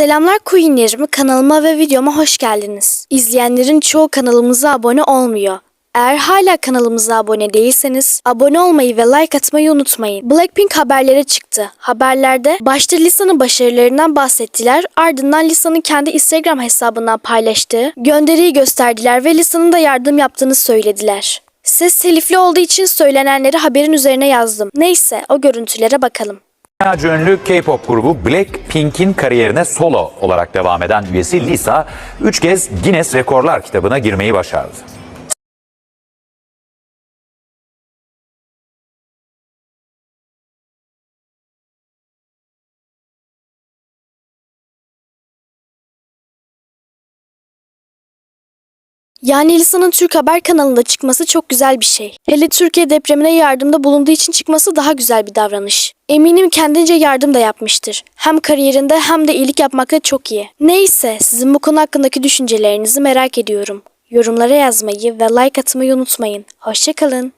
Selamlar Queenlerim kanalıma ve videoma hoş geldiniz. İzleyenlerin çoğu kanalımıza abone olmuyor. Eğer hala kanalımıza abone değilseniz abone olmayı ve like atmayı unutmayın. Blackpink haberlere çıktı. Haberlerde başta Lisa'nın başarılarından bahsettiler ardından Lisa'nın kendi Instagram hesabından paylaştığı gönderiyi gösterdiler ve Lisa'nın da yardım yaptığını söylediler. Ses telifli olduğu için söylenenleri haberin üzerine yazdım. Neyse o görüntülere bakalım. Dünyaca ünlü K-pop grubu Blackpink'in kariyerine solo olarak devam eden üyesi Lisa, 3 kez Guinness Rekorlar kitabına girmeyi başardı. Yani Lisa'nın Türk Haber kanalında çıkması çok güzel bir şey. Hele Türkiye depremine yardımda bulunduğu için çıkması daha güzel bir davranış. Eminim kendince yardım da yapmıştır. Hem kariyerinde hem de iyilik yapmakta çok iyi. Neyse sizin bu konu hakkındaki düşüncelerinizi merak ediyorum. Yorumlara yazmayı ve like atmayı unutmayın. Hoşçakalın.